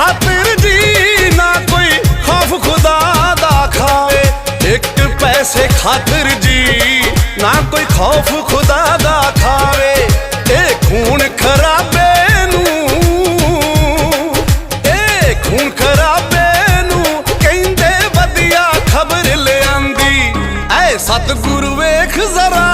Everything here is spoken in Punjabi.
ਖਾਤਰ ਜੀ ਨਾ ਕੋਈ ਖੌਫ ਖੁਦਾ ਦਾ ਖਾਵੇ। ਇੱਕ ਪੈਸੇ ਖਾਤਰ ਜੀ ਨਾ ਕੋਈ ਖੌਫ ਖੁਦਾ ਦਾ ਖਾਵੇ। ਇਹ ਖੂਨ ਖਰਾਬੇ ਨੂੰ, ਇਹ ਖੂਨ ਖਰਾਬੇ ਨੂੰ ਕਹਿੰਦੇ ਵਧੀਆ ਖਬਰ ਲਿਆਂਦੀ। ਐ ਸਤਗੁਰੂ ਵੇਖ ਜ਼ਰਾ